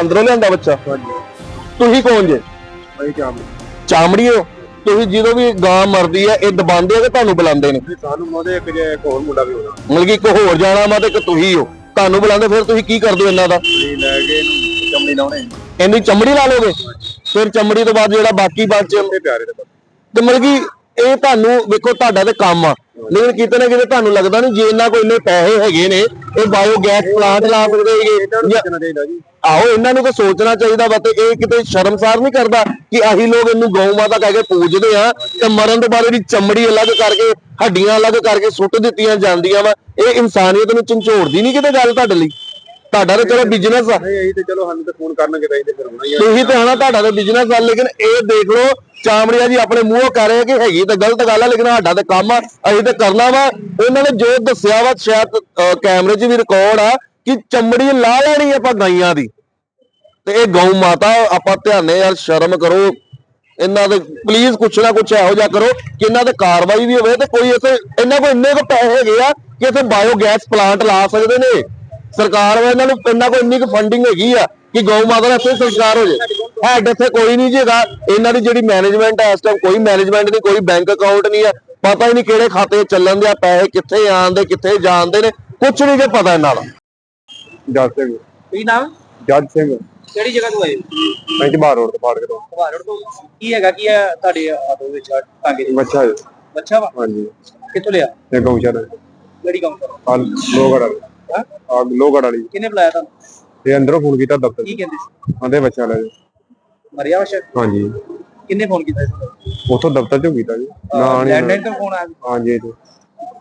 ਅੰਦਰੋਂ ਲਿਆਂਦਾ ਬੱਚਾ? ਤੁਸੀਂ ਕੌਣ ਜੇ? ਭਾਈ ਕਿਆ ਚਾਮੜੀ ਹੋ? ਤੁਸੀਂ ਜਦੋਂ ਵੀ ਗਾਂ ਮਰਦੀ ਹੈ ਇਹ ਦਬਾਉਂਦੇ ਆ ਕਿ ਤੁਹਾਨੂੰ ਬੁਲਾਉਂਦੇ ਨੇ? ਸਾਨੂੰ ਮੋਦੇ ਇੱਕ ਜੇ ਇੱਕ ਹੋਰ ਮੁੰਡਾ ਵੀ ਹੋਣਾ। ਮਤਲਬ ਕਿ ਇੱਕ ਹੋਰ ਜਾਣਾ ਵਾ ਤੇ ਇੱਕ ਤੁਸੀਂ ਹੋ। ਤੁਹਾਨੂੰ ਬੁਲਾਉਂਦੇ ਫਿਰ ਤੁਸੀਂ ਕੀ ਕਰਦੇ ਹੋ ਇਹਨਾਂ ਦਾ? ਲੈ ਕੇ ਇਹਨੂੰ ਚਮੜੀ ਲਾਉਣੇ। ਇੰਨੀ ਚਮੜੀ ਲਾ ਲੋਗੇ ਫਿਰ ਚਮੜੀ ਤੋਂ ਬਾਅਦ ਜਿਹੜਾ ਬਾਕੀ ਬਚ ਇਹ ਪਿਆਰੇ ਦੇ ਤੇ ਮਤਲਬ ਕਿ ਇਹ ਤੁਹਾਨੂੰ ਵੇਖੋ ਤੁਹਾਡਾ ਤੇ ਕੰਮ ਆ। ਲੇਕਿਨ ਕਿਤੇ ਨਾ ਕਿਤੇ ਤੁਹਾਨੂੰ ਲੱਗਦਾ ਨਹੀਂ ਜੇ ਇਹਨਾਂ ਕੋਲ ਇੰਨੇ ਪੈਸੇ ਹੈਗੇ ਨੇ ਇਹ ਬਾਇਓ ਗੈਸ ਪਲਾਂਟ ਲਾ ਸਕਦੇ ਹੈਗੇ ਆਹੋ ਇਹਨਾਂ ਨੂੰ ਤਾਂ ਸੋਚਣਾ ਚਾਹੀਦਾ ਵਾ ਤੇ ਇਹ ਕਿਤੇ ਸ਼ਰਮਸਾਰ ਨਹੀਂ ਕਰਦਾ ਕਿ ਅਸੀਂ ਲੋਕ ਇਹਨੂੰ ਗਊ ਮਾਤਾ ਕਹਿ ਕੇ ਪੂਜਦੇ ਆ ਤੇ ਮਰਨ ਤੋਂ ਬਾਅਦ ਇਹਦੀ ਚਮੜੀ ਅਲੱਗ ਕਰਕੇ ਹੱਡੀਆਂ ਅਲੱਗ ਕਰਕੇ ਸੁੱਟ ਦਿੱਤੀਆਂ ਜਾਂਦੀਆਂ ਵਾ। ਇਹ ਇਨਸਾਨੀਅਤ ਨੂੰ ਝੰਜੋੜਦੀ ਨਹੀਂ ਕਿਤੇ ਗੱਲ ਤੁਹਾਡੇ ਲਈ? ਤੁਹਾਡਾ ਤਾਂ ਚਲੋ ਬਿਜ਼ਨਸ ਆ। ਨਹੀਂ ਅਸੀਂ ਤੇ ਚਲੋ ਸਾਨੂੰ ਤੇ ਫੋਨ ਕਰਨਗੇ ਤਾਂ ਤੇ ਫਿਰ ਹੋਣਾ ਹੀ ਆ। ਤੁਸੀਂ ਤੇ ਹਨਾ ਤੁਹਾਡਾ ਤਾਂ ਬਿਜ਼ਨਸ ਆ ਲੇਕਿਨ ਇਹ ਦੇਖ ਲਓ ਚਾਮੜੀਆ ਜੀ ਆਪਣੇ ਮੂੰਹੋਂ ਕਰ ਰਹੇ ਕਿ ਹੈਗੀ ਤਾਂ ਗਲਤ ਗੱਲ ਆ ਲੇਕਿਨ ਸਾਡਾ ਤਾਂ ਕੰਮ ਆ ਅਸੀਂ ਤਾਂ ਕਰਨਾ ਵਾ। ਇਹਨਾਂ ਨੇ ਜੋ ਦੱਸਿਆ ਵਾ ਸ਼ਾਇਦ ਅਹ, ਕੈਮਰੇ 'ਚ ਵੀ ਰਿਕਾਰਡ ਆ ਕਿ ਚਮੜੀ ਲਾ ਲੈਣੀ ਆਪਾਂ ਗਾਈਆਂ ਦੀ। ਤੇ ਇਹ ਗਊ ਮਾਤਾ ਆਪਾਂ ਧਿਆਨੇ ਯਾਰ ਸ਼ਰਮ ਕਰੋ। ਇਹਨਾਂ ਦੇ ਪਲੀਜ਼ ਕੁਛ ਨਾ ਕੁਛ ਇਹੋ ਜਿਹਾ ਕਰੋ ਕਿ ਇਹਨਾਂ ਤੇ ਕਾਰਵਾਈ ਵੀ ਹੋਵੇ ਤੇ ਕੋਈ ਇੱਥੇ ਇਹਨਾਂ ਕੋਲ ਇੰਨੇ ਕੁ ਪੈਸੇ ਹੈਗੇ ਆ ਕਿ ਇੱਥੇ ਬਾਇਓ ਗੈਸ ਪਲਾਂਟ ਲਾ ਸਕਦੇ ਨੇ। ਸਰਕਾਰ ਵਾ ਇਹਨਾਂ ਨੂੰ ਇਹਨਾਂ ਕੋਲ ਇੰਨੀ ਕੁ ਫੰਡਿੰਗ ਹੈਗੀ ਆ ਕਿ ਗਊ ਮਾਤਾ ਦਾ ਇੱਥੇ ਸੰਸਕਾਰ ਹੋ ਜੇ। ਹੈਡ ਇੱਥੇ ਕੋਈ ਨਹੀਂ ਜੇਗਾ ਇਹਨਾਂ ਦੀ ਜਿਹੜੀ ਮੈਨੇਜਮੈਂਟ ਹੈ ਇਸ ਟਾਈਮ ਕੋਈ ਮੈਨੇਜਮੈਂਟ ਨਹੀਂ ਕੋਈ ਬੈਂਕ ਅਕਾਊਂਟ ਨਹੀਂ ਹੈ ਪਤਾ ਹੀ ਨਹੀਂ ਕਿਹੜੇ ਖਾਤੇ ਚੱਲਣ ਦੇ ਆ ਪੈਸੇ ਕਿੱਥੇ ਆਉਂਦੇ ਕਿੱਥੇ ਜਾਂਦੇ ਨੇ। ਕੁਛ ਨਹੀਂ ਜੇ ਪਤਾ ਇਹਨਾਂ ਦਾ। ਜੱਜ ਸਿੰਘ। ਕੀ ਨਾਮ? ਜੱਜ ਸਿੰਘ। ਕਿਹੜੀ ਜਗ੍ਹਾ ਤੋਂ ਆਏ ਮੈਂ ਬਾਹਰ ਰੋਡ ਤੋਂ ਫਾੜ ਕੇ ਤੋਂ ਭਾਰੜ ਤੋਂ। ਕੀ ਹੈਗਾ? ਕੀ ਹੈ ਤੁਹਾਡੇ ਆਟੋ ਵਿੱਚ ਟਾਂਗੇ ਦੇ ਬੱਚਾ ਹੈ ਬੱਚਾ ਵਾ? ਹਾਂਜੀ। ਕਿੱਥੋਂ ਲਿਆ? ਇਹ ਗਊਸ਼ਾਲਾ। ਕਿਹੜੀ ਕਰ ਆ ਲੋਗੜ ਹਾਂ ਆ ਲੋਗੜ ਵਾਲੀ। ਕਿਹਨੇ ਬੁਲਾਇਆ ਤੁਹਾਨੂੰ? ਤੇ ਅੰਦਰੋਂ ਫੋਨ ਕੀਤਾ ਦਫ਼ਤਰ ਕੀ ਕਹਿੰਦੇ ਸੀ? ਆਂਦੇ ਬੱਚਾ ਲੈ ਜਾਓ। ਮਰਿਆ ਵਸ਼ ਹਾਂਜੀ। ਕਿੰਨੇ ਫੋਨ ਕੀਤਾ ਸੀ? ਉਥੋਂ ਦਫ਼ਤਰ ਚੋਂ ਕੀਤਾ ਜੀ। ਨਾ ਲੈਂਡਲਾਈਨ ਨਹੀਂ ਤੋਂ ਫੋਨ ਆਇਆ ਹਾਂਜੀ ਜੀ।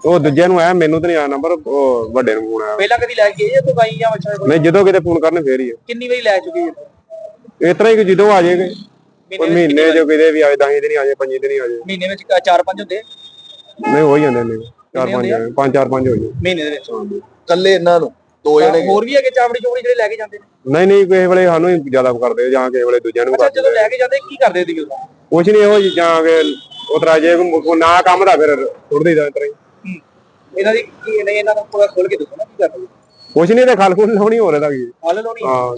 ਉਹ ਦੂਜੇ ਨੂੰ ਆਇਆ ਮੈਨੂੰ ਤਾਂ ਨਹੀਂ ਆਇਆ ਨੰਬਰ ਉਹ ਵੱਡੇ ਨੂੰ ਫੋਨ ਆਇਆ। ਪਹਿਲਾਂ ਕਦੀ ਲੈ ਕੇ ਗਏ ਤੂੰ ਗਾਈ ਜਾਂ ਕੋਈ ਨਹੀਂ ਜਦੋਂ ਕਿਤੇ ਫੋਨ ਕਰਨੇ ਫੇਰ ਹੀ ਹੈ ਕਿੰਨੀ ਵਾਰੀ ਲੈ ਚੁੱਕੀ ਹੈ ਇਸ ਤਰ੍ਹਾਂ ਹੀ ਕਿ ਜਦੋਂ ਆ ਜਾਏਗੇ। ਕੋਈ ਮਹੀਨੇ ਵਿੱਚ ਮਹੀਨੇ ਜੋ ਕਿਤੇ ਵੀ ਆਏ 10 ਦਿਨ ਹੀ ਆ ਜਾਏ 5 ਦਿਨ ਹੀ ਆ ਜਾਏ। ਮਹੀਨੇ ਵਿੱਚ ਕ- ਚਾਰ ਪੰਜ ਹੁੰਦੇ ਨਹੀਂ ਹੋ ਹੀ ਜਾਂਦੇ ਨੇ। ਚਾਰ ਪੰਜ ਆਏ, ਪੰਜ ਚਾਰ ਪੰਜ ਹੋ ਜਾਏ। ਮਹੀਨੇ ਦੇ ਵਿੱਚ। ਕੱਲੇ ਇਹਨਾਂ ਨੂੰ ਦੋ ਤਾਂ ਹੋਰ ਵੀ ਹੈਗੇ ਚਾਵੜੀ ਚੋੜੀ ਜਿਹੜੇ ਲੈ ਕੇ ਜਾਂਦੇ ਨੇ? ਨਹੀਂ ਨਹੀਂ ਕਿਸੇ ਵੇਲੇ ਸਾਨੂੰ ਹੀ ਜ਼ਿਆਦਾ ਕਰਦੇ ਆ, ਜਾਂ ਕਿਸੇ ਵੇਲੇ ਦੂਜਿਆਂ ਨੂੰ ਅੱਛਾ ਕਰਦੇ ਜਦੋਂ ਲੈ ਕੇ ਜਾਂਦੇ ਕੀ ਕਰਦੇ ਸੀ ਉਦੋਂ ਕੁਛ ਨਹੀਂ ਇਹੋ ਜਾਂ ਕਿ ਉਤਰਾ ਜੇ ਕੋਈ ਨਾ ਕੰਮ ਦਾ ਫਿਰ ਸੁੱਟ ਦੇਈਦਾ ਇਸ ਤਰ੍ਹਾਂ ਹੀ। ਇਹਨਾਂ ਦੀ ਕੀ ਨਹੀਂ ਇਹਨਾਂ ਦਾ ਪੂਰਾ ਖੋਲ ਕੇ ਦੱਸੋ ਨਾ ਕੀ ਕਰਦੇ ਕੁਛ ਨਹੀਂ ਤੇ ਖਲ ਖੁਲ ਲਾਉਣੀ ਹੋ ਰਿਹਾ ਕੀ? ਹਾਲ ਲੋਣੀ ਹਾਂ।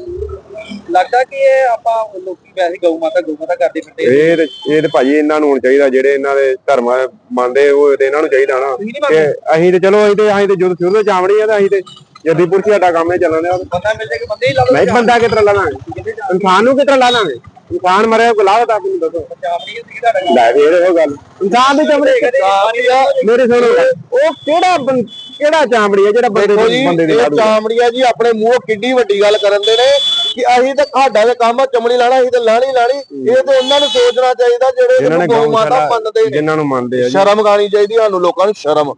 ਲੱਗਦਾ ਕਿ ਇਹ ਆਪਾਂ ਲੋਕੀ ਵੈਸੇ ਗਊ ਮਾਤਾ ਗਊ ਮਾਤਾ ਕਰਦੇ ਫਿਰਦੇ ਇਹ ਤੇ ਇਹ ਤੇ ਭਾਜੀ ਇਹਨਾਂ ਨੂੰ ਹੁਣ ਚਾਹੀਦਾ ਜਿਹੜੇ ਇਹਨਾਂ ਦੇ ਧਰਮ ਮੰਨਦੇ ਉਹ ਤੇ ਇਹਨਾਂ ਨੂੰ ਚਾਹੀਦਾ ਨਾ। ਤੁਸੀਂ ਨਹੀਂ ਕਿ ਮੰਨਦੇ ਅਸੀਂ ਤੇ ਚਲੋ ਅਸੀਂ ਤੇ ਅਸੀਂ ਤੇ ਜਦੋਂ ਸ਼ੁਰੂ ਤੋਂ ਚਾਵੜੀ ਆ ਤਾਂ ਅਸੀਂ ਤੇ ਜੱਦੀਪੁਰ ਸੀ ਸਾਡਾ ਕੰਮ ਇਹ ਚੱਲਣ ਡਿਆ ਬੰਦਾ ਮਿਲ ਜਾਏ ਕਿ ਬੰਦੇ ਹੀ ਲਾ ਲਓ ਨਹੀਂ ਬੰਦਾ ਕਿਤਰਾ ਲਾ ਲਾਂਗੇ? ਇਨਸਾਨ ਨੂੰ ਕਿਤਰਾ ਲਾ ਲਾਂਗੇ? ਇਨਸਾਨ ਮਰਿਆ ਕੋਈ ਲਾਹ ਤਾਂ ਮੈਨੂੰ ਦੱਸੋ। ਚਾਵੜੀ ਸੀ ਤੁਹਾਡਾ ਲੈ ਵੀ ਇਹ ਗੱਲ। ਇਨਸਾਨ ਦੇ ਚਮੜੇ ਮੇਰੇ ਸੁਣੋ ਉਹ ਕਿਹੜਾ ਬੰ- ਕਿਹੜਾ ਚਾਮੜੀ ਹੈ ਜਿਹੜਾ ਬੰਦੇ ਦੇਖੋ ਦੀ ਜੀ ਬੰਦੇ ਦੀ ਇਹ ਲਾ ਦੂਗਾ ਚਾਮੜੀਆ ਜੀ ਆਪਣੇ ਮੂੰਹੋਂ ਕਿੱਡੀ ਵੱਡੀ ਗੱਲ ਕਰਨ ਦੇ ਨੇ ਕਿ ਅਸੀਂ ਤਾਂ ਸਾਡਾ ਦੇ ਕੰਮ ਆ ਚਮੜੀ ਲਾਣਾ ਅਸੀਂ ਤਾਂ ਲਾਣੀ ਲਾਣੀ। ਇਹ ਤੇ ਉਹਨਾਂ ਨੂੰ ਸੋਚਣਾ ਚਾਹੀਦਾ ਜਿਹੜੇ ਜਿਨ੍ਹਾਂ ਨੇ ਇਹਨੂੰ ਗਊ ਮਾਤਾ ਗਊਸ਼ਾਲਾ ਮੰਨਦੇ ਨੇ। ਜਿਨ੍ਹਾਂ ਨੂੰ ਮੰਨਦੇ ਆ ਜੀ। ਸ਼ਰਮ ਗਾਣੀ ਚਾਹੀਦੀ ਸਾਨੂੰ ਲੋਕਾਂ ਨੂੰ ਸ਼ਰਮ।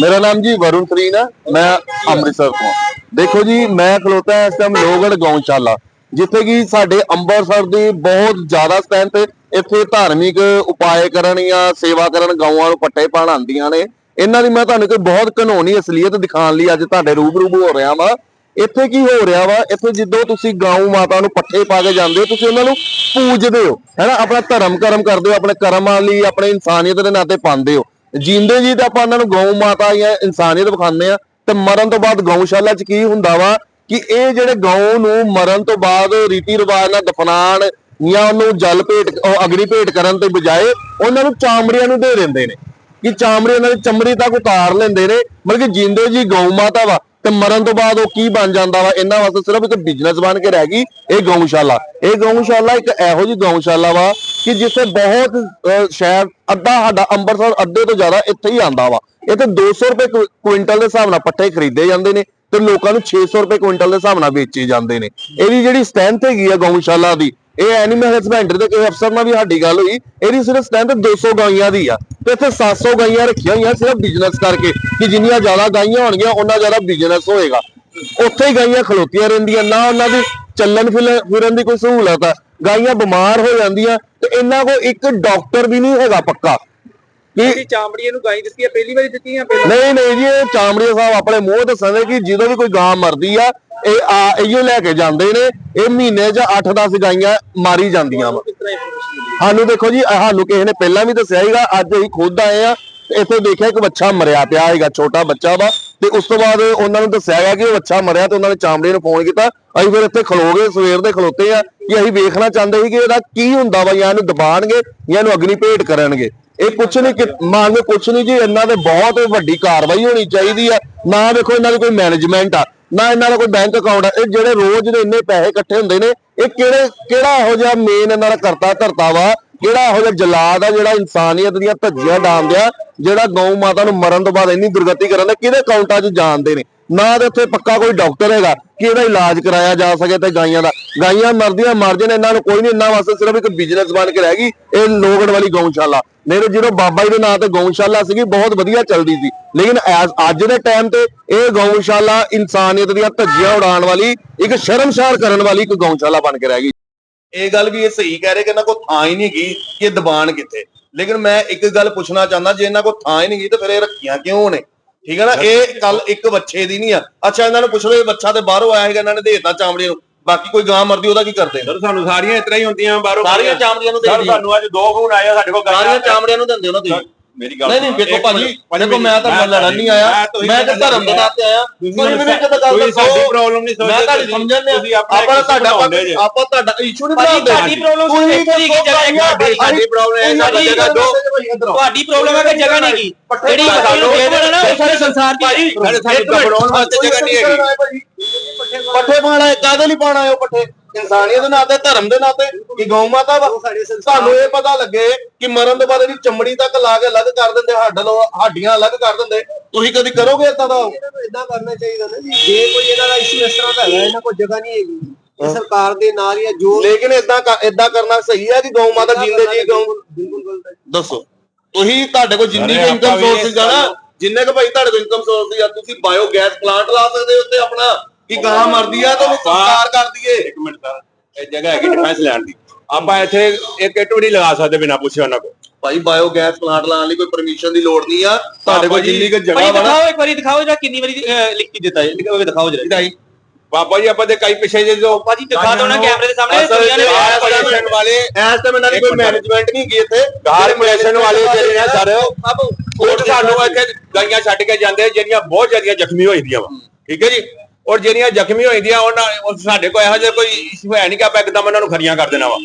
ਮੇਰਾ ਨਾਮ ਜੀ ਵਰੁਣ ਤਰੀਨ ਹੈ ਮੈਂ ਅੰਮ੍ਰਿਤਸਰ ਤੋਂ। ਹਾਂ। ਦੇਖੋ ਜੀ ਮੈਂ ਖਲੋਤਾ ਇਸ ਟਾਈਮ ਲੋਗੜ ਗਊਸ਼ਾਲਾ ਜਿੱਥੇ ਕਿ ਸਾਡੇ ਅੰਮ੍ਰਿਤਸਰ ਦੀ ਬਹੁਤ ਜ਼ਿਆਦਾ ਸਟੈਂਥ ਇੱਥੇ ਧਾਰਮਿਕ ਉਪਾਏ ਕਰਨ ਜਾਂ ਸੇਵਾ ਕਰਨ ਗਊਆਂ ਨੂੰ ਪੱਟੇ ਪਾਣ ਆਉਂਦੀਆਂ ਨੇ। ਇਹਨਾਂ ਦੀ ਮੈਂ ਤੁਹਾਨੂੰ ਕੋਈ ਬਹੁਤ ਕਾਨੂੰਨੀ ਅਸਲੀਅਤ ਦਿਖਾਉਣ ਲਈ ਅੱਜ ਤੁਹਾਡੇ ਰੂਬਰੂ ਹੋ ਰਿਹਾ ਵਾਂ। ਇੱਥੇ ਕੀ ਹੋ ਰਿਹਾ ਵਾ? ਇੱਥੇ ਜਿੱਦੋਂ ਤੁਸੀਂ ਗਾਉ ਮਾਤਾ ਨੂੰ ਪੱਠੇ ਪਾ ਕੇ ਜਾਂਦੇ ਹੋ, ਤੁਸੀਂ ਉਹਨਾਂ ਨੂੰ ਪੂਜਦੇ ਹੋ। ਹੈਨਾ? ਆਪਣਾ ਧਰਮ ਕਰਮ ਕਰਦੇ ਹੋ, ਆਪਣੇ ਕਰਮਾਂ ਲਈ, ਆਪਣੇ ਇਨਸਾਨੀਅਤ ਦੇ ਨਾਤੇ ਪਾਉਂਦੇ ਹੋ। ਜਿੰਦੇ ਜੀ ਤਾਂ ਆਪਾਂ ਉਹਨਾਂ ਨੂੰ ਗਊ ਮਾਤਾ ਜਾਂ ਇਨਸਾਨੀਅਤ ਵਿਖਾਉਂਦੇ ਆ ਤੇ ਮਰਨ ਤੋਂ ਬਾਅਦ ਗਊਸ਼ਾਲਾ 'ਚ ਕੀ ਹੁੰਦਾ ਵਾ? ਕਿ ਇਹ ਜਿਹੜੇ ਗਊ ਨੂੰ ਮਰਨ ਤੋਂ ਬਾਅਦ ਰੀਤੀ ਰਿਵਾਜ ਨਾਲ ਦਫਨਾਣ ਜਾਂ ਉਹਨੂੰ ਜਲ ਭੇਟ ਅਗਨੀ ਭੇਟ ਕਰਨ ਤੇ ਬਜਾਏ ਉਹਨਾਂ ਨੂੰ ਚਾਮੜੀਆਂ ਨੂੰ ਦੇ ਦਿੰਦੇ ਨੇ। ਕਿ ਚਾਮੜੀ ਉਹਨਾਂ ਦੀ ਚਮੜੀ ਤੱਕ ਉਤਾਰ ਲੈਂਦੇ ਨੇ, ਮਤਲਬ ਕਿ ਜਿੰਦੇ ਜੀ ਗਊ ਮਾਤਾ ਵਾ ਤੇ ਮਰਨ ਤੋਂ ਬਾਅਦ ਉਹ ਕੀ ਬਣ ਜਾਂਦਾ ਵਾ, ਇਹਨਾਂ ਵਾਸਤੇ ਸਿਰਫ ਇੱਕ ਬਿਜ਼ਨਸ ਬਣ ਕੇ ਰਹਿ ਗਈ, ਇਹ ਗਊਸ਼ਾਲਾ। ਇਹ ਗਊਸ਼ਾਲਾ ਇੱਕ ਇਹੋ ਜਿਹੀ ਗਊਸ਼ਾਲਾ ਵਾ ਕਿ ਜਿੱਥੇ ਬਹੁਤ ਸ਼ਹਿਰ ਅੱਧਾ ਸਾਡਾ ਅੰਮ੍ਰਿਤਸਰ ਅੱਧੇ ਤੋਂ ਜ਼ਿਆਦਾ ਇੱਥੇ ਹੀ ਆਂਦਾ ਵਾ। ਇੱਥੇ 200 ਰੁਪਏ ਕੁਇੰਟਲ ਦੇ ਹਿਸਾਬ ਨਾਲ ਪੱਠੇ ਖਰੀਦੇ ਜਾਂਦੇ ਨੇ ਤੇ ਲੋਕਾਂ ਨੂੰ 600 ਰੁਪਏ ਕੁਇੰਟਲ ਦੇ ਹਿਸਾਬ ਨਾਲ ਵੇਚੇ ਜਾਂਦੇ ਨੇ। ਇਹਦੀ ਜਿਹੜੀ ਸਟੈਂਥ ਹੈਗੀ ਆ ਗਊਸ਼ਾਲਾ ਦੀ ਇਹ ਐਨੀਮਲ ਹਸਬੈਂਡਰੀ ਦੇ ਕਿਸੇ ਅਫਸਰ ਨਾਲ ਵੀ ਸਾਡੀ ਗੱਲ ਹੋਈ, ਇਹਦੀ ਸਿਰਫ ਸਟੈਂਥ 200 ਗਾਈਆਂ ਦੀ ਆ। ਤੇ ਇੱਥੇ 700 ਗਾਈਆਂ ਰੱਖੀਆਂ ਹੋਈਆਂ ਸਿਰਫ ਬਿਜ਼ਨਸ ਕਰਕੇ ਕਿ ਜਿੰਨੀਆਂ ਜ਼ਿਆਦਾ ਗਾਈਆਂ ਹੋਣਗੀਆਂ ਉਹਨਾਂ ਜ਼ਿਆਦਾ ਬਿਜ਼ਨਸ ਹੋਏਗਾ। ਉੱਥੇ ਹੀ ਗਾਈਆਂ ਖਲੋਤੀਆਂ ਰਹਿੰਦੀਆਂ, ਨਾ ਉਹਨਾਂ ਦੀ ਚੱਲਣ ਫਿਲ- ਫਿਰਨ ਦੀ ਕੋਈ ਸਹੂਲਤ ਆ। ਗਾਈਆਂ ਬਿਮਾਰ ਹੋ ਜਾਂਦੀਆਂ ਤੇ ਇਹਨਾਂ ਕੋਲ ਇੱਕ ਡਾਕਟਰ ਵੀ ਨਹੀਂ ਹੈਗਾ ਪੱਕਾ। ਕਿ ਜਿਹੜੀ ਚਾਮੜੀ ਇਹਨੂੰ ਗਾਈ ਦਿੱਤੀ ਹੈ ਪਹਿਲੀ ਵਾਰੀ ਦਿੱਤੀ ਹੈ ਪਹਿਲਾਂ। ਨਹੀਂ ਨਹੀਂ ਜੀ ਇਹ ਚਾਮੜੀਆ ਸਾਹਿਬ ਆਪਣੇ ਮੂੰਹ ਦੱਸਦੇ ਕਿ ਜਦੋਂ ਵੀ ਕੋਈ ਗਾਂ ਮਰਦੀ ਆ ਇਹ ਆ ਇਹੋ ਲੈ ਕੇ ਜਾਂਦੇ ਨੇ ਇਹ ਮਹੀਨੇ 'ਚ 8-10 ਗਾਈਆਂ ਮਾਰੀ ਜਾਂਦੀਆਂ ਵਾ। ਕਿਸ ਤਰ੍ਹਾਂ information ਮਿਲੀ? ਸਾਨੂੰ ਦੇਖੋ ਜੀ ਅਹ ਸਾਨੂੰ ਕਿਸੇ ਨੇ ਪਹਿਲਾਂ ਵੀ ਦੱਸਿਆ ਸੀਗਾ ਅੱਜ ਅਸੀਂ ਖੁਦ ਆਏ ਆ ਤੇ ਇੱਥੇ ਦੇਖਿਆ ਇੱਕ ਬੱਚਾ ਮਰਿਆ ਪਿਆ ਹੈਗਾ ਛੋਟਾ ਬੱਚਾ ਵਾ ਤੇ ਉਸ ਤੋਂ ਬਾਅਦ ਉਹਨਾਂ ਨੂੰ ਦੱਸਿਆ ਗਿਆ ਕਿ ਉਹ ਬੱਚਾ ਮਰਿਆ ਤੇ ਉਹਨਾਂ ਨੇ ਚਾਮੜੇ ਨੂੰ ਫੋਨ ਕੀਤਾ ਅਸੀਂ ਫਿਰ ਇੱਥੇ ਖਲੋ ਗਏ ਸਵੇਰ ਦੇ ਖਲੋਤੇ ਆ ਕਿ ਅਸੀਂ ਵੇਖਣਾ ਚਾਹੁੰਦੇ ਸੀ ਕਿ ਇਹਦਾ ਕੀ ਹੁੰਦਾ ਵਾ ਜਾਂ ਇਹਨੂੰ ਦਬਾਣਗੇ ਜਾਂ ਇਹਨੂੰ ਅਗਨੀ ਭੇਟ ਕਰਨਗੇ। ਇਹ ਕੁਛ ਨਹੀਂ ਕਿ ਮੰਗ ਕੁਛ ਨਹੀਂ ਜੀ, ਇਹਨਾਂ ਦੇ ਬਹੁਤ ਵੱਡੀ ਕਾਰਵਾਈ ਹੋਣੀ ਚਾਹੀਦੀ ਆ। ਨਾ ਵੇਖੋ ਇਹਨਾਂ ਦੀ ਕੋਈ ਮੈਨੇਜਮੈਂਟ ਆ, ਨਾ ਇਹਨਾਂ ਦਾ ਕੋਈ ਬੈਂਕ ਅਕਾਊਂਟ ਆ। ਇਹ ਜਿਹੜੇ ਰੋਜ਼ ਦੇ ਇੰਨੇ ਪੈਸੇ ਇਕੱਠੇ ਹੁੰਦੇ ਨੇ, ਇਹ ਕਿਹੜੇ ਕਿਹੜਾ ਇਹੋ ਜਿਹਾ ਮੇਨ ਇਹਨਾਂ ਦਾ ਕਰਤਾ ਧਰਤਾ ਵਾ? ਕਿਹੜਾ ਇਹੋ ਜਿਹਾ ਜਲਾਦ ਆ ਜਿਹੜਾ ਇਨਸਾਨੀਅਤ ਦੀਆਂ ਧੱਜੀਆਂ ਡਾਂਦਿਆ ਜਿਹੜਾ ਗਊ ਮਾਤਾ ਨੂੰ ਮਰਨ ਤੋਂ ਬਾਅਦ ਇੰਨੀ ਦੁਰਗਤੀ ਕਰਨ ਦਾ ਕਿਹਦੇ ਅਕਾਊਂਟਾਂ 'ਚ ਜਾਣਦੇ ਨੇ? ਨਾ ਤੇ ਉੱਥੇ ਪੱਕਾ ਕੋਈ ਡਾਕਟਰ ਹੈਗਾ। ਕਿ ਇਹਦਾ ਇਲਾਜ ਕਰਾਇਆ ਜਾ ਸਕੇ ਤੇ ਗਾਈਆਂ ਦਾ, ਗਾਈਆਂ ਮਰਦੀਆਂ ਮਰ ਜਾਣ ਇਹਨਾਂ ਨੂੰ ਕੋਈ ਨਹੀਂ ਇਹਨਾਂ ਵਾਸਤੇ ਸਿਰਫ ਇੱਕ ਬਿਜ਼ਨਸ ਬਣ ਕੇ ਰਹਿ ਗਈ, ਇਹ ਲੋਗੜ ਵਾਲੀ ਗਊਸ਼ਾਲਾ। ਨਹੀਂ ਤੇ ਜਦੋਂ ਬਾਬਾ ਜੀ ਦੇ ਨਾਂ ਤੇ ਗਊਸ਼ਾਲਾ ਸੀਗੀ, ਬਹੁਤ ਵਧੀਆ ਚੱਲਦੀ ਸੀ। ਲੇਕਿਨ ਅੱਜ ਦੇ ਟਾਈਮ ਤੇ ਇਹ ਗਊਸ਼ਾਲਾ ਇਨਸਾਨੀਅਤ ਦੀਆਂ ਧੱਜੀਆਂ ਉਡਾਉਣ ਵਾਲੀ, ਇੱਕ ਸ਼ਰਮਸ਼ਾਰ ਕਰਨ ਵਾਲੀ ਇੱਕ ਗਊਸ਼ਾਲਾ ਬਣ ਕੇ ਰਹਿ ਗਈ। ਇਹ ਗੱਲ ਵੀ ਇਹ ਸਹੀ ਕਹਿ ਰਹੇ ਕਿ ਇਹਨਾਂ ਕੋਲ ਥਾਂ ਹੀ ਨਹੀਂ ਗਈ ਕਿ ਇਹ ਦਬਾਣ ਕਿੱਥੇ। ਲੇਕਿਨ ਮੈਂ ਇੱਕ ਗੱਲ ਪੁੱਛਣਾ ਚਾਹੁੰਦਾ, ਜੇ ਇਹਨਾਂ ਕੋਲ ਥਾਂ ਹੀ ਨਹੀਂ ਗਈ, ਤੇ ਫਿਰ ਇਹ ਰੱਖੀਆਂ ਕਿਉਂ ਨੇ? ਠੀਕ ਹੈ ਨਾ? ਇਹ ਕੱਲ ਇੱਕ ਬੱਚੇ ਦੀ ਨਹੀਂ ਆ। ਅੱਛਾ ਇਹਨਾਂ ਨੂੰ ਪੁੱਛ ਲਓ ਇਹ ਬੱਚਾ ਤੇ ਬਾਹਰੋਂ ਆਇਆ ਹੈਗਾ ਇਹਨਾਂ ਨੇ ਦੇਤਾ ਚਾਮੜੇ ਨੂੰ। ਬਾਕੀ ਕੋਈ ਗਾਂ ਮਰਦੀ ਉਹਦਾ ਕੀ ਕਰਦੇ ਸਰ ਸਾਨੂੰ ਸਾਰੀਆਂ ਇਤਰਾ ਹੀ ਹੁੰਦੀਆਂ ਬਾਹਰੋਂ ਸਾਰੀਆਂ ਚਾਮੜੀਆਂ ਨੂੰ ਸਰ ਦੇ ਸਾਨੂੰ ਅੱਜ ਦੋ ਫੋਨ ਆਇਆ ਸਾਡੇ ਕੋਲ ਸਾਰੀਆਂ ਚਾਮੜੀਆਂ ਨੂੰ ਦਿੰਦੇ ਹੋ ਨਾ ਤੁਸੀਂ ਮੇਰੀ ਗੱਲ ਨਹੀਂ ਨਹੀਂ ਵੇਖੋ ਇੱਕ ਭਾਜੀ ਦੇਖੋ ਮੈਂ ਤਾਂ ਮੈਂ ਲੜਨ ਨਹੀਂ ਆਇਆ ਮੈਂ ਤੁਸੀਂ ਤਾਂ ਧਰਮ ਦੇ ਨਾਤੇ ਆਇਆ। ਤੁਸੀਂ ਮੈਨੂੰ ਇੱਕ ਤਾਂ ਗੱਲ ਤੁਸੀਂ ਦੱਸੋ। ਸਾਡੀ ਪ੍ਰੋਬਲਮ ਨਹੀਂ ਮੈਂ ਤੁਹਾਡੀ ਸਮਝਣ ਤੁਸੀਂ। ਨਹੀਂ ਆਪਣਾ ਆਪਾਂ ਤੁਹਾਡਾ। ਆਪਾਂ ਤੁਹਾਡਾ ਇਸ਼ੂ ਨਹੀਂ ਬਣਾਉਂਦੇ। ਤੁਹਾਡੀ ਤੁਸੀਂ ਇੱਥੇ ਦੀ ਦੱਸੋ ਜਗ੍ਹਾ ਹੈ, ਸਾਡੀ- problem ਇਹ ਸਾਡੀ ਜਗ੍ਹਾ ਦੋ। ਤੁਹਾਡੀ ਪ੍ਰੋਬਲਮ ਹੈ ਕਿ ਜਗ੍ਹਾ ਨਹੀਂ ਗੀ ਜਿਹੜੀ ਨੂੰ ਦੇ ਦੇਣਾ ਨਾ ਸਾਰੇ ਸੰਸਾਰ ਦੀ ਸਾਡੇ ਸਾਡੇ ਬਣਾਉਣ ਵਾਸਤੇ ਜਗ੍ਹਾ ਨਹੀਂ ਹੈਗੀ। ਪੱਠੇ ਪਾਣਾ ਹੈ ਕਾਦੇ ਲਈ ਪਾਣਾ ਹੈ ਉਹ ਪੱਠੇ? ਇਨਸਾਨੀਅਤ ਦੇ ਨਾਤੇ ਧਰਮ ਦੇ ਨਾਤੇ ਕਿ ਗਊ ਮਾਤਾ ਵਾ। ਸਾਨੂੰ ਇਹ ਪਤਾ ਲੱਗੇ ਕਿ ਮਰਨ ਤੋਂ ਬਾਅਦ ਇਹਦੀ ਚਮੜੀ ਤੱਕ ਲਾ ਕੇ ਅਲੱਗ ਕਰ ਦਿੰਦੇ ਹੱਡ ਲੋ ਹੱਡੀਆਂ ਅਲੱਗ ਕਰ ਦਿੰਦੇ। ਤੁਸੀਂ ਕਦੀ ਕਰੋਗੇ ਇਦਾਂ ਦਾ? ਇਦਾਂ ਕਰਨਾ ਚਾਹੀਦਾ ਨਾ ਜੀ। ਜੇ ਕੋਈ ਇਹਨਾਂ ਦਾ ਇਸ਼ੂ ਇਸ ਤਰ੍ਹਾਂ ਦਾ ਹੈਗਾ ਇਹਨਾਂ ਕੋਲ ਜਗ੍ਹਾ ਨਹੀਂ ਹੈਗੀ। ਇਹ ਸਰਕਾਰ ਦੇ ਨਾਲ ਹੀ ਆ ਜੋ ਲੇਕਿਨ ਇਦਾਂ ਇਦਾਂ ਕਰਨਾ ਸਹੀ ਹੈ ਕਿ ਗਊ ਮਾਤਾ ਜਿੰਦੇ ਜੀ ਗਊ ਹੈ ਦੱਸੋ। ਤੁਸੀਂ ਤੁਹਾਡੇ ਕੋਲ ਜਿੰਨੀ ਆਪਾਂ ਇਨਕਮ ਵੀ ਸੋਰਸ ਨਾ ਜਿੰਨੇ ਕੁ ਭਾਈ ਤੁਹਾਡੇ ਕੋਲ ਇਨਕਮ ਸੋਰਸ ਆ ਤੁਸੀਂ ਬਾਇਓ ਗੈਸ ਪਲਾਂਟ ਲਾ ਸਕਦੇ ਹੋ ਉੱਤੇ ਆਪਣਾ ਕਿ ਗਾਂ ਮਰਦੀ ਆ ਤਾਂ ਉਹਨੂੰ ਸੰਸਕਾਰ ਕਰ ਦਈਏ। ਇੱਕ ਮਿੰਟ ਸਰ ਇਹ ਜਗ੍ਹਾ ਹੈਗੀ ਡਿਫੈਂਸ ਲੈਣ ਦੀ। ਆਪਾਂ ਇੱਥੇ ਇੱਕ ਇੱਟ ਵੀ ਨਹੀਂ ਲਗਾ ਸਕਦੇ ਬਿਨਾਂ ਪੁੱਛੇ ਉਹਨਾਂ ਕੋਲ। ਭਾਈ ਬਾਇਓ ਗੈਸ ਪਲਾਂਟ ਲਾਉਣ ਲਈ ਕੋਈ ਪਰਮਿਸ਼ਨ ਦੀ ਲੋੜ ਨਹੀਂ ਆ। ਤੁਹਾਡੇ ਕੋਲ ਜਿੰਨੀ ਕੁ ਜਗ੍ਹਾ ਭਾਈ ਵਾ ਦਿਖਾਓ ਇੱਕ ਵਾਰੀ ਦਿਖਾਓ ਜਿਹੜਾ ਕਿੰਨੀ ਵਾਰੀ ਲਿਖੀ ਦਿੱਤਾ ਹੈ। ਉਹ ਦਿਖਾਓ ਜਰਾ। ਬਾਬਾ ਜੀ ਆਪਾਂ ਦੇ ਕਈ ਪਿੱਛੇ ਜੇ ਜੋ ਭਾਜੀ ਦਿਖਾ ਦਿਓ ਨਾ ਕੈਮਰੇ ਦੇ ਸਾਹਮਣੇ ਦੁਨੀਆ ਨੇ। ਕਾਰਪੋਰੇਸ਼ਨ ਵਾਲੇ ਐਸ ਟਾਈਮ ਇਹਨਾਂ ਦੀ ਕੋਈ ਮਿੰਟ। ਮੈਨੇਜਮੈਂਟ ਨਹੀਂ ਗਈ ਇੱਥੇ। ਕਾਰਪੋਰੇਸ਼ਨ ਵਾਲੇ ਜਿਹੜੇ ਆ ਸਰ ਉਹ ਸਾਨੂੰ ਇੱਥੇ ਗਾਈਆਂ ਛੱਡ ਕੇ ਜਾਂਦੇ ਜਿਹੜੀਆਂ ਬਹੁਤ ਜ਼ਿਆਦੀਆਂ ਜ਼ਖਮੀ ਹੋਈ ਦੀਆਂ ਵਾ ਠੀਕ ਹੈ ਜੀ? ਔਰ ਜਿਹੜੀਆਂ ਜ਼ਖਮੀ ਹੋਈ ਦੀਆਂ ਉਹਨਾਂ ਉਹ ਸਾਡੇ ਕੋਲ ਇਹੋ ਜਿਹਾ ਕੋਈ ਇਸ਼ੂ ਹੈ ਨਹੀਂ ਕਿ ਆਪਾਂ ਇੱਕਦਮ ਉਹਨਾਂ ਨੂੰ ਖਰੀਆਂ ਕਰ ਦੇਣਾ ਵਾ।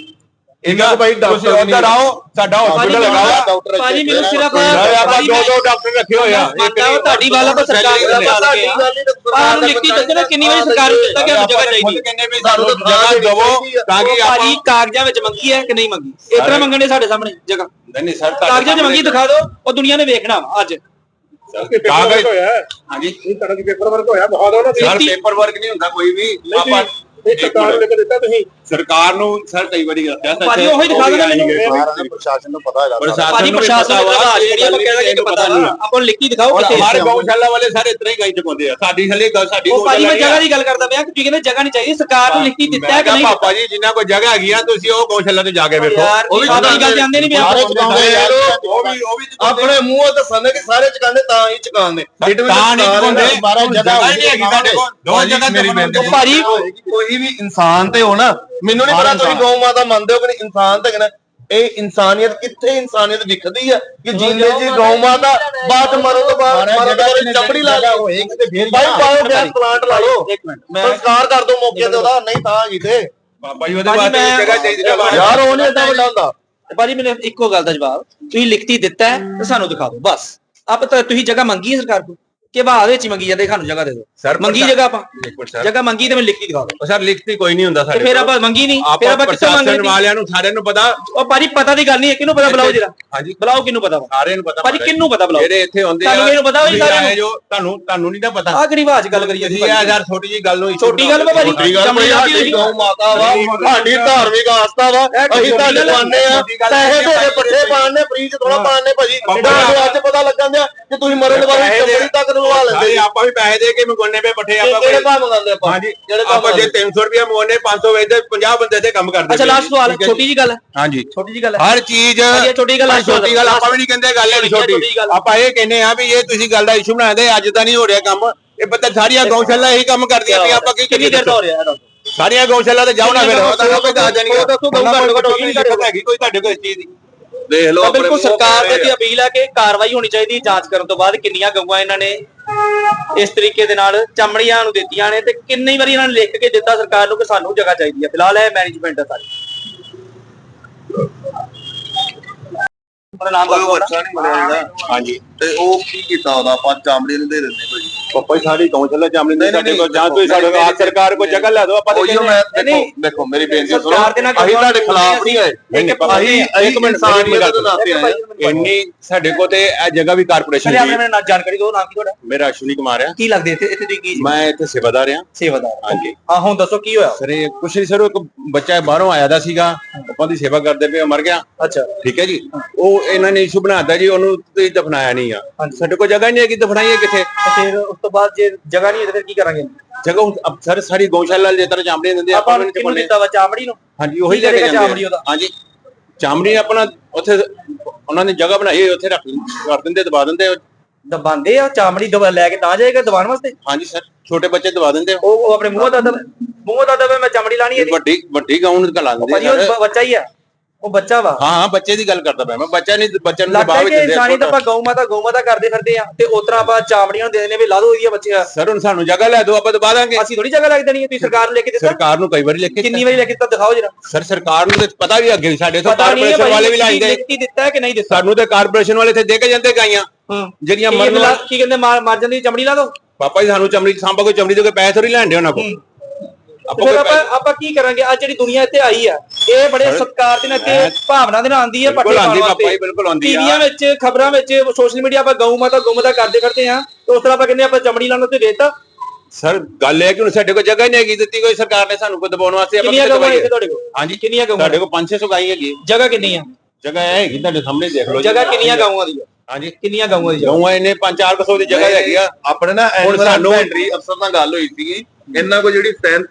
ਇਹਨਾਂ ਕੋਲ ਭਾਈ ਡਾਕਟਰ ਉੱਧਰ ਆਓ ਸਾਡਾ ਹਸਪੀਟਲ ਲਗਾਓ ਡਾਕਟਰ ਭਾਜੀ ਮੈਨੂੰ ਸਿਰਫ ਆਪਾਂ ਦੋ ਦੋ ਡਾਕਟਰ ਰੱਖੇ ਹੋਏ ਆ। ਤੁਹਾਡੀ ਗੱਲ ਆਪਾਂ ਸਰਕਾਰ ਦਾ ਪਾ ਲਗੇ ਆ ਪਰ ਲਿਖਤੀ ਦੱਸੋ ਨਾ ਕਿੰਨੀ ਵਾਰੀ ਸਰਕਾਰ ਨੂੰ ਦਿੱਤਾ ਕਿ ਜਗ੍ਹਾ ਚਾਹੀਦੀ ਹੈ। ਕਹਿੰਦੇ ਵੀ ਸਾਨੂੰ ਜਗ੍ਹਾ ਦਵੋ ਤਾਂ ਕਿ ਆਪਾਂ ਭਾਜੀ ਕਾਗਜ਼ਾਂ ਵਿੱਚ ਮੰਗੀ ਹੈ ਕਿ ਨਹੀਂ ਮੰਗੀ? ਇਸ ਤਰ੍ਹਾਂ ਮੰਗਣ ਦੇ ਸਾਡੇ ਸਾਹਮਣੇ ਜਗ੍ਹਾ। ਨਹੀਂ ਨਹੀਂ ਸਰ ਕਾਗਜ਼ਾਂ 'ਚ ਮੰਗੀ ਦਿਖਾ ਦਿਓ ਉਹ ਦੁਨੀਆ ਨੇ ਵੇਖਣਾ ਵਾ ਅੱਜ। ਕਾਗਜ਼ ਹਾਂਜੀ। ਇਹ ਤੁਹਾਡਾ ਪੇਪਰ ਵਰਕ ਹੋਇਆ ਬਹੁਤ ਉਹਨਾਂ ਸਰ ਪੇਪਰ ਵਰਕ ਨਹੀਂ ਹੁੰਦਾ ਕੋਈ ਵੀ ਆਪਾਂ ਸਰਕਾਰ ਨੂੰ ਦਿੱਤਾ ਤੁਸੀਂ। ਸਰਕਾਰ ਨੂੰ ਸਰ ਕਈ ਵਾਰੀ ਦੱਸਿਆ ਸੱਚ ਭਾਜੀ ਉਹੀ ਦਿਖਾ ਦੇਣਾ ਮੈਨੂੰ। ਪ੍ਰਸ਼ਾਸਨ ਨੂੰ ਪਤਾ ਹੈਗਾ ਪ੍ਰਸ਼ਾਸਨ ਭਾਜੀ ਨੂੰ ਵੀ ਪ੍ਰਸ਼ਾਸਨ ਪਤਾ ਨੂੰ ਵਾ, ਪਤਾ ਜਿਹੜੀ ਆਪਾਂ ਕਹਿਣਾ ਕਿ ਪਤਾ ਨਹੀਂ। ਆਪਾਂ ਨੂੰ ਲਿਖਤੀ ਦਿਖਾਓ ਔਰ ਕਿੱਥੇ ਹਮਾਰੇ ਗਊਸ਼ਾਲਾ ਵਾਲੇ ਸਾਰੇ ਇਤਨੇ ਹੀ ਗਾਈ ਚੁਕਾਉਂਦੇ ਆ। ਸਾਡੀ ਹਲੇ ਗੱਲ ਸਾਡੀ ਉਹ ਭਾਜੀ ਮੈਂ ਜਗ੍ਹਾ ਦੀ ਗੱਲ ਕਰਦਾ ਪਿਆ ਕਿ ਕਹਿੰਦੇ ਜਗ੍ਹਾ ਨਹੀਂ ਚਾਹੀਦੀ ਸਰਕਾਰ ਨੂੰ ਲਿਖਤੀ ਦਿੱਤਾ ਹੈ ਕਿ ਨਹੀਂ? ਪਾਪਾ ਜੀ ਜਿੰਨਾ ਕੋਈ ਜਗ੍ਹਾ ਹੈਗੀ ਆ ਤੁਸੀਂ ਉਹ ਗਊਸ਼ਾਲਾ ਤੇ ਜਾ ਕੇ ਵੇਖੋ। ਉਹ ਵੀ ਸਾਡੀ ਗੱਲ ਜਾਂਦੇ ਨਹੀਂ ਸਾਰੇ ਪਿਆ ਚੁਕਾਉਂਦੇ ਯਾਰ। ਉਹ ਵੀ ਉਹ ਵੀ ਆਪਣੇ ਮੂੰਹੋਂ ਦੱਸਣ ਕਿ ਸਾਰੇ ਚਕਾਉਂਦੇ ਤਾਂ ਹੀ ਚਕਾਉਂਦੇ। ਤਾਂ ਨਹੀਂ ਚੁਕਾਉਂਦੇ। ਬਾਰਾਂ ਜਗ੍ਹਾ ਨਹੀਂ ਹੈਗੀ ਕੋਲ। ਦੋ ਜਗ੍ਹਾ ਉਹ ਭਾਜੀ ਕੋਈ ਵੀ ਇਨਸਾਨ ਤੇ ਹੋ ਨਾ ਮੈਨੂੰ ਨਹੀਂ ਪਤਾ ਤੁਸੀਂ ਗਊ ਮਾਤਾ ਮੰਨਦੇ ਹੋ ਕਿ ਨਹੀਂ? ਇਨਸਾਨ ਤੇ ਕਿ ਨਾ ਇਹ ਇਨਸਾਨੀਅਤ ਕਿੱਥੇ ਇਨਸਾਨੀਅਤ ਦਿਖਦੀ ਆ? ਕਿ ਜਿੰਦੇ ਜੀ ਗਊ ਮਾਤਾ ਬਾਅਦ ਮਰਨ ਤੋਂ ਬਾਅਦ ਮਰਨ ਤੋਂ ਬਾਅਦ ਚਮੜੀ ਲਾ ਕੇ ਹੋਏਗੀ ਤੇ ਫੇਰ ਬਾਈ ਪਾਓ ਗੈਸ ਪਲਾਂਟ ਲਾ ਲਓ ਇੱਕ ਮਿੰਟ ਮੈਂ ਸੰਸਕਾਰ ਕਰ ਦੋ ਮੌਕੇ ਤੇ ਉਹਦਾ ਨਹੀਂ ਤਾਂ ਹੈਗੀ ਤੇ। ਬਾਬਾ ਜੀ ਉਹਦੇ ਭਾਜੀ ਵਾਸਤੇ ਮੈਂ- ਜਗ੍ਹਾ ਚਾਹੀਦੀ ਨਾ ਬਾਹਰ। ਯਾਰ ਉਹ ਨਹੀਂ ਏਦਾਂ ਵੱਡਾ ਹੁੰਦਾ। ਭਾਜੀ ਮੈਨੂੰ ਇੱਕੋ ਗੱਲ ਦਾ ਜਵਾਬ ਤੁਸੀਂ ਲਿਖਤੀ ਦਿੱਤਾ ਹੈ ਤੇ ਸਾਨੂੰ ਦਿਖਾ ਦਿਓ ਬਸ। ਆਪ ਤਾਂ ਤੁਸੀਂ ਜਗ੍ਹਾ ਮੰਗੀ ਹੈ ਸਰਕਾਰ ਕੋਲ? ਕਿ ਬਾਅਦ ਵਿੱਚ ਹੀ ਮੰਗੀ ਜਾਂਦੇ ਸਾਨੂੰ ਜਗ੍ਹਾ ਦੇ ਦਿਓ। ਸਰ ਮੰਗੀ ਜਗ੍ਹਾ ਆਪਾਂ ਇੱਕ ਮਿੰਟ ਸਰ। ਜਗ੍ਹਾ ਮੰਗੀ ਤੇ ਮੈਨੂੰ ਲਿਖਤੀ ਦਿਖਾ ਦਿਓ। ਸਰ ਲਿਖਤੀ ਕੋਈ ਨਹੀਂ ਹੁੰਦਾ ਤੇ ਸਾਡੇ ਫਿਰ। ਆਪਾਂ ਮੰਗੀ ਨਹੀਂ ਫਿਰ ਆਪਾਂ ਕਿੱਥੋਂ ਮੰਗ ਵਾਲਿਆਂ ਨੂੰ ਸਾਰਿਆਂ ਨੂੰ ਪਤਾ। ਉਹ ਭਾਜੀ ਪਤਾ ਦੀ ਗੱਲ ਨਹੀਂ ਹੈ ਕਿਹਨੂੰ ਪਤਾ ਬੁਲਾਓ ਜਰਾ? ਹਾਂਜੀ। ਬੁਲਾਓ ਕਿਹਨੂੰ ਪਤਾ ਸਾਰਿਆਂ ਨੂੰ ਪਤਾ ਭਾਜੀ ਕਿਹਨੂੰ ਪਤਾ ਬੁਲਾਓ? ਜਿਹੜੇ ਇੱਥੇ ਹੁੰਦੇ ਤੁਹਾਨੂੰ ਮੈਨੂੰ ਪਤਾ ਹੋਈ ਸਾਰਿਆਂ ਨੂੰ। ਜੋ ਤੁਹਾਨੂੰ ਤੁਹਾਨੂੰ ਨਹੀਂ ਨਾ ਪਤਾ। ਆਹ ਕਿਹੜੀ ਆਵਾਜ਼ ਗੱਲ ਕਰੀ ਅਸੀਂ ਆ ਯਾਰ ਛੋਟੀ ਜੀ ਗੱਲ issue ਛੋਟੀ ਗੱਲ ਵਾ ਭਾਜੀ। ਛੋਟੀ ਗੱਲ ਕੋਈ ਸਾਡੀ ਗਊ ਮਾਤਾ ਵਾ ਸਾਡੀ ਧਾਰਮਿਕ ਆਸਥਾ ਵਾ। ਅਸੀਂ ਤੁਹਾਡੇ ਪਾਣੇ ਆ। ਪੈਸੇ ਦੇ ਦੇ ਪਾਣਨੇ ਫ੍ਰੀ ਚ ਥੋੜਾ ਪਾਣਨੇ ਭਾਜੀ। ਤੁਹਾਨੂੰ ਅੱਜ ਪਤਾ ਲੱਗਣ ਦਿਆ ਕਿ ਤੁਸੀਂ ਮਰਨ ਦੇ ਬਾਅਦ ਚਮੜੀ ਤੱਕ ਲਵਾ ਲੈਂਦੇ ਆਪਾਂ ਵੀ ਪੈਸੇ ਦੇ ਕੇ ਮੰਗਵਾਉਣੇ ਪਏ ਪੱਠੇ ਆਪਾਂ ਕਿਹੜੇ ਭਾਅ ਮੰਗਾਉਂਦੇ ਆਪਾਂ? ਹਾਂਜੀ। ਜਿਹੜੇ ਆਪਾਂ ਜੇ 300 ਰੁਪਏ ਮੰਗਵਾਉਣੇ 500 ਵੇਚਦੇ 50 ਬੰਦੇ ਤੇ ਕੰਮ ਕਰਦੇ ਅੱਛਾ ਲਾਸਟ। ਸਵਾਲ ਛੋਟੀ ਜੀ ਗੱਲ। ਹੈ ਹਾਂਜੀ। ਛੋਟੀ ਜੀ ਗੱਲ ਹੈ। ਹਰ ਚੀਜ਼ ਛੋਟੀ ਗੱਲ ਛੋਟੀ ਗੱਲ ਆਪਾਂ ਵੀ ਨਹੀਂ ਕਹਿੰਦੇ ਗੱਲ ਹੈ ਛੋਟੀ। ਆਪਾਂ ਇਹ ਕਹਿੰਦੇ ਆ ਵੀ ਇਹ ਤੁਸੀਂ ਗੱਲ ਦਾ ਇਸ਼ੂ ਬਣਾਉਂਦੇ ਅੱਜ ਤਾਂ ਨਹੀਂ ਹੋ ਰਿਹਾ ਕੰਮ। ਇਹ ਪਤਾ ਸਾਰੀਆਂ ਗਊਸ਼ਾਲਾ ਇਹੀ ਕੰਮ ਕਰਦੀਆਂ ਵੀ ਆਪਾਂ ਕੀ ਕਿੰਨੀ ਦੇਰ ਤੋਂ ਹੋ ਰਿਹਾ ਹੈ? ਸਾਰੀਆਂ ਗਊਸ਼ਾਲਾ ਤੇ ਜਾਓ ਨਾ ਫਿਰ ਉਹ ਤਾਂ ਕੋਈ ਦੱਸ ਦੇਣਗੇ ਉਹ ਦੱਸੋ ਗਊ ਘੱਟ ਘੱਟ ਹੋਈ ਨਹੀਂ ਦਿੱਕਤ ਹੈਗੀ ਕੋਈ ਤੁਹਾਡੇ ਕੋਲ ਇਸ ਚੀਜ਼ ਦੀ। ਦੇਖ ਲਓ ਤਾਂ ਆਪਣੇ ਬਿਲਕੁਲ ਮੂੰਹੋਂ ਸਰਕਾਰ ਦੇ ਆ। ਅਪੀਲ ਹੈ ਕਿ ਕਾਰਵਾਈ ਹੋਣੀ ਚਾਹੀਦੀ ਹੈ ਜਾਂਚ ਕਰਨ ਤੋਂ ਬਾਅਦ ਕਿੰਨੀਆਂ ਗਊਆਂ ਇਹਨਾਂ ਨੇ ਇਸ ਤਰੀਕੇ ਦੇ ਨਾਲ ਚਮੜੀਆਂ ਨੂੰ ਦਿੱਤੀਆਂ ਨੇ ਤੇ ਕਿੰਨੀ ਵਾਰੀ ਇਹਨਾਂ ਨੇ ਲਿਖ ਕੇ ਦਿੱਤਾ ਸਰਕਾਰ ਨੂੰ ਕਿ ਸਾਨੂੰ ਜਗ੍ਹਾ ਚਾਹੀਦੀ ਹੈ। ਫਿਲਹਾਲ ਇਹ ਮੈਨੇਜਮੈਂਟ ਹੈ ਸਾਰੀ। ਉਹਦਾ ਨਾਮ ਦੱਸੋ। ਬੱਚਾ ਨਹੀਂ ਜਿਹੜਾ ਹਾਂਜੀ। ਤੇ ਉਹ ਕੀ ਕੀਤਾ ਉਹਦਾ? ਆਪਾਂ ਚਾਮੜੀ ਨੂੰ ਦੇ ਦਿੰਦੇ ਭਾਜੀ ਪਾਪਾ ਜੀ ਸਾਡੀ ਗਊਸ਼ਾਲਾ ਚਾਮੜੀ ਨਹੀਂ, ਦੇ ਸਾਡੇ ਕੋਲ ਜਾਂ ਕੋਈ ਨਹੀਂ, ਸਾਡੇ ਨਹੀਂ, ਸਰਕਾਰ ਕੋਲ ਜਗ੍ਹਾ ਲੈ ਦਿਓ ਆਪਾਂ ਤਾਂ ਉਹੀ ਮੈਂ ਹਾਂ। ਦੇਖੋ ਮੇਰੀ ਬੇਨਤੀ ਸੁਣੋ ਦੇ ਨਾਲ ਅਸੀਂ ਤੁਹਾਡੇ ਖਿਲਾਫ ਨਹੀਂ ਆਏ। ਇੱਕ ਅਸੀਂ ਇੱਕ ਅਸੀਂ ਮਿੰਟ, ਇਨਸਾਨੀਅਤ ਮੇਰੀ ਗੱਲ ਦੇ ਨਾਤੇ ਆਏ ਹਾਂ। ਇੰਨੀ ਸਾਡੇ ਕੋਲ ਤੇ ਇਹ ਜਗ੍ਹਾ ਵੀ ਕਾਰਪੋਰੇਸ਼ਨ ਆਪਣੇ ਦੀ ਮੈਨੂੰ ਨਾ ਜਾਣਕਾਰੀ ਦਿਓ ਨਾਮ ਕੀ ਤੁਹਾਡਾ? ਮੇਰਾ ਅਸ਼ਵਨੀ ਕੁਮਾਰ ਹੈ। ਕੀ ਲੱਗਦੇ ਇੱਥੇ ਇੱਥੇ ਤੁਸੀਂ ਕੀ? ਮੈਂ ਇੱਥੇ ਸੇਵਾਦਾਰ ਹਾਂ। ਸੇਵਾਦਾਰ। ਹਾਂਜੀ। ਹਾਂ ਹੁਣ ਦੱਸੋ ਕੀ ਹੋਇਆ? ਸਰ ਇਹ ਕੁਛ ਨਹੀਂ ਸਰ ਇੱਕ ਬੱਚਾ ਬਾਹਰੋਂ ਆਇਆ ਦਾ ਸੀਗਾ। ਆਪਾਂ ਦੀ ਸੇਵਾ ਕਰਦੇ ਪਏ ਮਰ ਗਿਆ। ਅੱਛਾ। ਠੀਕ ਹੈ ਜੀ? ਉਹ ਇਹਨਾਂ ਨੇ ਇਸ਼ੂ ਬਣਾਤਾ ਜੀ ਉਹਨੂੰ ਤੁਸੀਂ ਦਫਨਾਇਆ ਨਹੀਂ ਆ। ਸਾਡੇ ਕੋਲ ਜਗ੍ਹਾ ਹੀ ਨਹੀਂ ਹੈ ਕਿ ਦਫਨਾਈਏ ਕਿੱਥੇ? ਫਿਰ ਤੋਂ ਬਾਅਦ ਜੇ ਜਗ੍ਹਾ ਨਹੀਂ ਹੈ ਤਾਂ ਫਿਰ ਕੀ ਕਰਾਂਗੇ ਜਗ੍ਹਾ ਹੁਣ ਅਬ ਸਰ ਸਾਰੀ ਗਊਸ਼ਾਲਾ ਜੇ ਤਰ੍ਹਾਂ ਚਾਮੜੀਆਂ ਦਿੰਦੇ ਆਪਾਂ ਨੂੰ ਨੂੰ ਕਿਹਨੂੰ। ਦਿੱਤਾ ਵਾ ਚਾਮੜੀ ਨੂੰ ਹਾਂਜੀ ਉਹੀ ਕੀ ਲੈ ਕੇ ਕਰੇਗਾ ਜਾਂਦੇ ਚਾਮੜੀ। ਉਹਦਾ? ਹਾਂਜੀ ਚਾਮੜੀ ਆਪਣਾ ਉੱਥੇ ਉਹਨਾਂ ਨੇ ਜਗ੍ਹਾ ਬਣਾਈ ਹੋਈ, ਉੱਥੇ ਰੱਖ ਕਰ ਦਿੰਦੇ ਦਬਾ ਦਿੰਦੇ ਆ। ਦਬਾਉਂਦੇ ਆ ਚਾਮੜੀ ਦਬਾ ਲੈ ਕੇ ਤਾਂ ਜਾਏਗਾ ਦਬਾਉਣ ਵਾਸਤੇ ਹਾਂਜੀ ਸਰ ਛੋਟੇ ਬੱਚੇ ਦਬਾ ਦਿੰਦੇ ਆ। ਉਹ ਉਹ ਆਪਣੇ ਮੂੰਹ ਦਾ ਦਬ ਮੂੰਹ ਦਾ ਦਬੇ ਮੈਂ ਚਮੜੀ ਲਾਣੀ ਹੈ ਇਹ ਵੱਡੀ ਵੱਡੀ ਗਾਉਣ ਕਲਾ ਦਿੰਦੇ ਭਾਜੀ ਆ ਉਹ ਸਰ। ਬ- ਬੱਚਾ ਹੀ ਆ ਉਹ ਬੱਚਾ ਵਾ। ਹਾਂ ਹਾਂ ਬੱਚੇ ਦੀ ਗੱਲ ਕਰਦਾ ਪਿਆ ਮੈਂ। ਬੱਚਾ ਨਹੀਂ ਬੱਚੇ ਨੂੰ ਲੱਗਦਾ ਦਬਾਅ ਵਿੱਚ ਕਿ ਦਿੰਦੇ ਆ ਇਨਸਾਨੀ ਤਾਂ। ਆਪਾਂ ਗਊ ਮਾਤਾ ਗਊ ਮਾਤਾ ਕਰਦੇ ਫਿਰਦੇ ਆ ਤੇ ਉਤਰਾ ਆਪਾਂ ਚਾਮੜੀਆਂ ਨੂੰ ਦੇ ਦਿੰਦੇ ਵੀ ਲਾ ਦੋ ਇਹਦੀਆਂ ਬੱਚੇ ਸਰ ਹੁਣ ਸਾਨੂੰ ਜਗ੍ਹਾ ਲੈ ਦਿਓ ਆਪਾਂ ਦਬਾ ਦਾਂਗੇ। ਅਸੀਂ ਥੋੜੀ ਜਗ੍ਹਾ ਲੱਗ ਦੇਣੀ ਹੈ ਤੁਸੀਂ ਸਰਕਾਰ ਨੂੰ ਲੈ ਕੇ ਦਿੱਤਾ। ਸਰਕਾਰ ਨੂੰ ਕਈ ਵਾਰੀ ਲਿਖ ਕੇ ਕਿੰਨੀ ਵਾਰੀ ਲੈ ਕੇ ਦਿੱਤਾ ਦਿਖਾਓ ਜਰਾ। ਸਰ ਸਰਕਾਰ ਨੂੰ ਤੇ ਪਤਾ ਵੀ ਅੱਗੇ ਵੀ ਸਾਡੇ ਤੋਂ ਪਤਾ ਨਹੀਂ ਹੈ ਕਾਰਪੋਰੇਸ਼ਨ ਵਾਲੇ ਵੀ ਲਾਈਂਦੇ ਲਿਖਤੀ ਦਿੱਤਾ ਹੈ ਕਿ ਨਹੀਂ ਦਿੱਤਾ? ਸਾਨੂੰ ਤੇ ਕਾਰਪੋਰੇਸ਼ਨ ਵਾਲੇ ਇੱਥੇ ਦੇ ਕੇ ਜਾਂਦੇ ਗਾਈਆਂ। ਹੂੰ। ਜਿਹੜੀਆਂ ਮਰਨ ਲਾ- ਕੀ ਕਹਿੰਦੇ ਮਾਰ ਜਾਂਦੀ ਚਮੜੀ ਲਾ ਦੋ। ਪਾਪਾ ਜੀ ਸਾਨੂੰ ਚਮੜੀ ਸਾਂਭਾ ਕੋਈ ਚਮੜੀ ਦੇ ਕੇ ਪੈਸੇ ਥੋੜੀ ਲੈਣ ਦੇ ਉਹਨਾਂ ਕੋਲ। ਫਿਰ ਆਪਾਂ ਆਪਾਂ ਕੀ ਕਰਾਂਗੇ? ਆ ਜਿਹੜੀ ਦੁਨੀਆ ਇੱਥੇ ਆਈ ਆ ਇਹ ਬੜੇ ਸਤਿਕਾਰ ਦੇ ਨਾਲ ਤੇ ਭਾਵਨਾ ਦੇ ਨਾਲ ਆਂਦੀ ਹੈ ਆਉਂਦੀ ਪਾਉਣ ਜੀ ਬਿਲਕੁਲ ਆਉਂਦੀ ਆ। ਟੀਵੀਆਂ ਵਿੱਚ ਖਬਰਾਂ ਵਿੱਚ ਸੋਸ਼ਲ ਮੀਡੀਆ ਆਪਾਂ ਗਊ ਮਾਤਾ ਗਊ ਮਾਤਾ ਕਰਦੇ ਫਿਰਦੇ ਆ ਤੇ ਉਸ ਤਰ੍ਹਾਂ ਆਪਾਂ ਕਹਿੰਦੇ ਆਪਾਂ ਚਮੜੀ ਲਾਉਣ ਤੇ ਦੇਤਾ ਸਰ ਗੱਲ ਇਹ ਹੈ ਕਿ ਹੁਣ ਸਾਡੇ ਕੋਲ ਜਗ੍ਹਾ ਹੀ ਨਹੀਂ ਹੈਗੀ ਦਿੱਤੀ ਕੋਈ ਸਰਕਾਰ ਨੇ ਸਾਨੂੰ ਕੋਈ ਦਬਾਉਣ ਵਾਸਤੇ ਆਪਾਂ ਕਿੰਨੀਆਂ ਗਊਆਂ? ਇੱਥੇ ਤੁਹਾਡੇ ਕੋਲ? ਹਾਂਜੀ। ਕਿੰਨੀਆਂ ਗਊਆਂ? ਸਾਡੇ ਕੋਲ 5-600 ਗਾਈ ਹੈਗੀ ਹੈ। ਜਗ੍ਹਾ ਕਿੰਨੀ ਆ? ਜਗ੍ਹਾ ਇਹ ਹੈਗੀ ਤੁਹਾਡੇ ਸਾਹਮਣੇ ਦੇਖ ਲਓ। ਜਗ੍ਹਾ ਕਿੰਨੀਆਂ ਗਊਆਂ ਦੀ ਆ? ਹਾਂਜੀ। ਕਿੰਨੀਆਂ ਗਊਆਂ ਦੀ ਗਊਆਂ ਇਹਨੇ 5-400 ਦੀ ਜਗ੍ਹਾ ਹੈਗੀ ਆ। ਆਪਣੇ ਨਾ ਹੁਣ ਸਾਨੂੰ- ਅਫਸਰ ਨਾਲ ਗੱਲ ਹੋਈ ਸੀਗੀ। ਇਹਨਾਂ ਕੋ ਜਿਹੜੀ ਸਟੈਂਪ